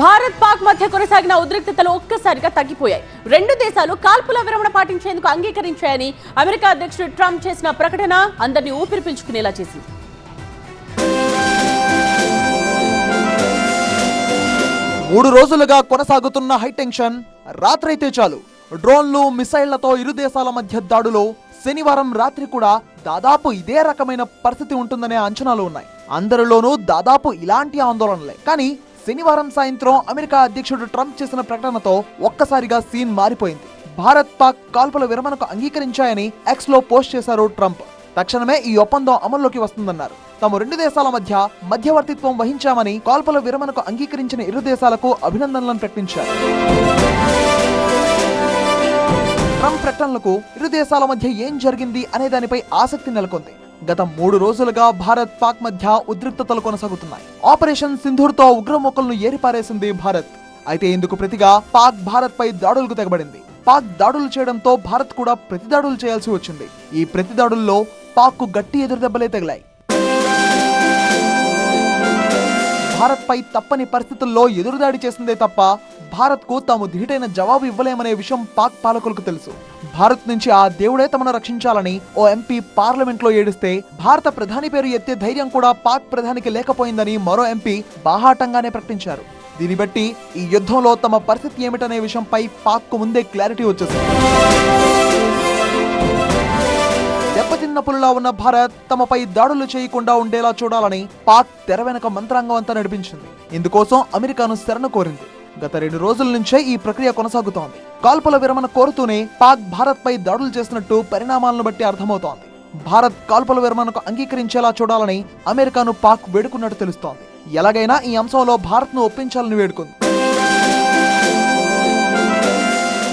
భారత్ పాక్ మధ్య కొనసాగిన ఉద్రిక్తతలు ఒక్కసారిగా తగ్గిపోయాయి. రెండు దేశాలు కాల్పుల విరమణ పాటించేందుకు అంగీకరించాయని అమెరికా అధ్యక్షుడు ట్రంప్ చేసిన ప్రకటన అందరినీ ఊపిరి పీల్చుకునేలా చేసింది. మూడు రోజులుగా కొనసాగుతున్న హైటెన్షన్ రాత్రైతే చాలు. డ్రోన్లు మిసైళ్ళతో ఇరు దేశాల మధ్య దాడులో శనివారం రాత్రి కూడా దాదాపు ఇదే రకమైన పరిస్థితి ఉంటుందనే అంచనాలు ఉన్నాయి. అందరిలోనూ దాదాపు ఇలాంటి ఆందోళనలే. కానీ శనివారం సాయంత్రం అమెరికా అధ్యక్షుడు ట్రంప్ చేసిన ప్రకటనతో ఒక్కసారిగా సీన్ మారిపోయింది. భారత్ పాక్ కాల్పుల విరమణకు అంగీకరించాయని ఎక్స్లో పోస్ట్ చేశారు ట్రంప్. తక్షణమే ఈ ఒప్పందం అమల్లోకి వస్తుందన్నారు. తాము రెండు దేశాల మధ్య మధ్యవర్తిత్వం వహించామని కాల్పుల విరమణకు అంగీకరించిన ఇరు దేశాలకు అభినందనలను ప్రకటించారు. ట్రంప్ ప్రకటనలకు ఇరు దేశాల మధ్య ఏం జరిగింది అనే దానిపై ఆసక్తి నెలకొంది. గత మూడు రోజులుగా భారత్ పాక్ మధ్య ఉద్రిక్తతలు కొనసాగుతున్నాయి. ఆపరేషన్ సింధూర్తో ఉగ్రమొక్కలను ఏరిపారేసింది భారత్. అయితే ఇందుకు ప్రతిగా పాక్ భారత్ పై దాడులకు తెగబడింది. పాక్ దాడులు చేయడంతో భారత్ కూడా ప్రతిదాడులు చేయాల్సి వచ్చింది. ఈ ప్రతిదాడుల్లో పాక్ గట్టి ఎదురుదెబ్బలే తగిలాయి. భారత్ పై తప్పని పరిస్థితుల్లో ఎదురుదాడి చేసిందే తప్ప భారత్కు తాము ధీటైన జవాబు ఇవ్వలేమనే విషయం పాక్ పాలకులకు తెలుసు. భారత్ నుంచి ఆ దేవుడే తమను రక్షించాలని ఓ ఎంపీ పార్లమెంట్లో ఏడిస్తే భారత ప్రధాని పేరు ఎత్తే ధైర్యం కూడా పాక్ ప్రధానికి లేకపోయిందని మరో ఎంపీ బాహాటంగానే ప్రకటించారు. దీన్ని బట్టి ఈ యుద్ధంలో తమ పరిస్థితి ఏమిటనే విషయంపై పాక్కు ముందే క్లారిటీ వచ్చేసింది. దెబ్బతిన్న పులులా ఉన్న భారత్ తమపై దాడులు చేయకుండా ఉండేలా చూడాలని పాక్ తెర వెనక మంత్రాంగం అంతా నడిపించింది. ఇందుకోసం అమెరికాను శరణ కోరింది. గత రెండు రోజుల నుంచే ఈ ప్రక్రియ కొనసాగుతోంది. కాల్పుల విరమణ కోరుతూనే పాక్ భారత్ పై దాడులు చేసినట్టు పరిణామాలను బట్టి అర్థమవుతోంది. భారత్ కాల్పుల విరమణకు అంగీకరించేలా చూడాలని అమెరికాను పాక్ వేడుకున్నట్టు తెలుస్తోంది. ఎలాగైనా ఈ అంశంలో భారత్ను ఒప్పించాలని వేడుకుంది.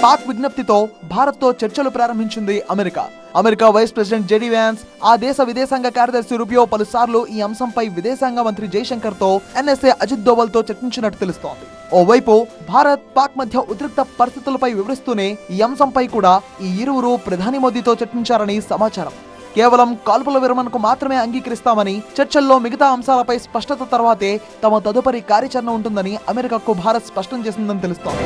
పాక్ విజ్ఞప్తితో భారత్తో చర్చలు ప్రారంభించింది America. America vice president JD Vance ఆ దేశ విదేశాంగ కార్యదర్శి రూపియో పలుసార్లు ఈ అంశంపై విదేశాంగ మంత్రి జైశంకర్తో ఎన్ఎస్ఏ అజిత్ దోవల్తో చర్చించినట్టు తెలుస్తోంది. ఓవైపు భారత్ పాక్ మధ్య ఉద్రిక్త పరిస్థితులపై వివరిస్తూనే ఈ అంశంపై కూడా ఈ ఇరువురు ప్రధాని మోదీతో చర్చించారని సమాచారం. కేవలం కాల్పుల విరమణకు మాత్రమే అంగీకరిస్తామని చర్చల్లో మిగతా అంశాలపై స్పష్టత తర్వాతే తమ తదుపరి కార్యాచరణ ఉంటుందని అమెరికాకు భారత్ స్పష్టం చేసిందని తెలుస్తోంది.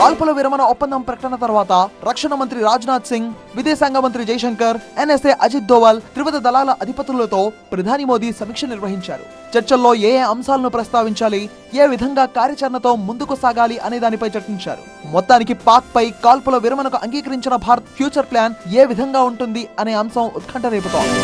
కాల్పుల విరమణ ఒప్పందం ప్రకటన తర్వాత రక్షణ మంత్రి రాజ్నాథ్ సింగ్ విదేశాంగ మంత్రి జైశంకర్ ఎన్ఎస్ఏ అజిత్ దోవల్ త్రివిధ దళాల అధిపతులతో ప్రధాని మోదీ సమీక్ష నిర్వహించారు. చర్చల్లో ఏ ఏ అంశాలను ప్రస్తావించాలి ఏ విధంగా కార్యాచరణతో ముందుకు సాగాలి అనే దానిపై చర్చించారు. మొత్తానికి పాక్ పై కాల్పుల విరమణకు అంగీకరించిన భారత్ ఫ్యూచర్ ప్లాన్ ఏ విధంగా ఉంటుంది అనే అంశం ఉత్కంఠ రేపుతోంది.